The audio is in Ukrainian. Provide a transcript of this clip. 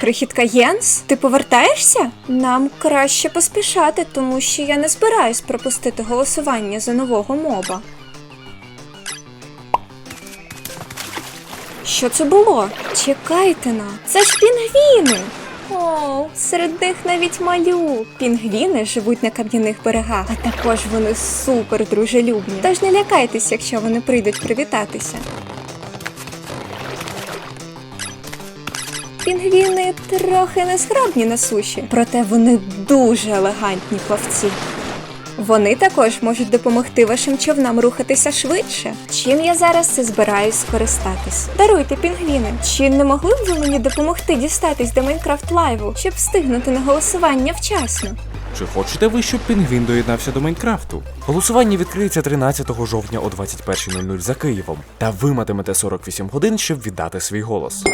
Крихітка Єнс, ти повертаєшся? Нам краще поспішати, тому що я не збираюсь пропустити голосування за нового моба. Що це було? Чекайте на. Це ж пінгвіни. О, серед них навіть малюк. Пінгвіни живуть на кам'яних берегах, а також вони супер дружелюбні. Тож не лякайтесь, якщо вони прийдуть привітатися. Пінгвіни трохи незграбні на суші, проте вони дуже елегантні плавці. Вони також можуть допомогти вашим човнам рухатися швидше. Чим я зараз це збираюсь скористатись? Даруйте, пінгвіни. Чи не могли б ви мені допомогти дістатись до Майнкрафт Лайву, щоб встигнути на голосування вчасно? Чи хочете ви, щоб пінгвін доєднався до Майнкрафту? Голосування відкриється 13 жовтня о 21.00 за Києвом, та ви матимете 48 годин, щоб віддати свій голос.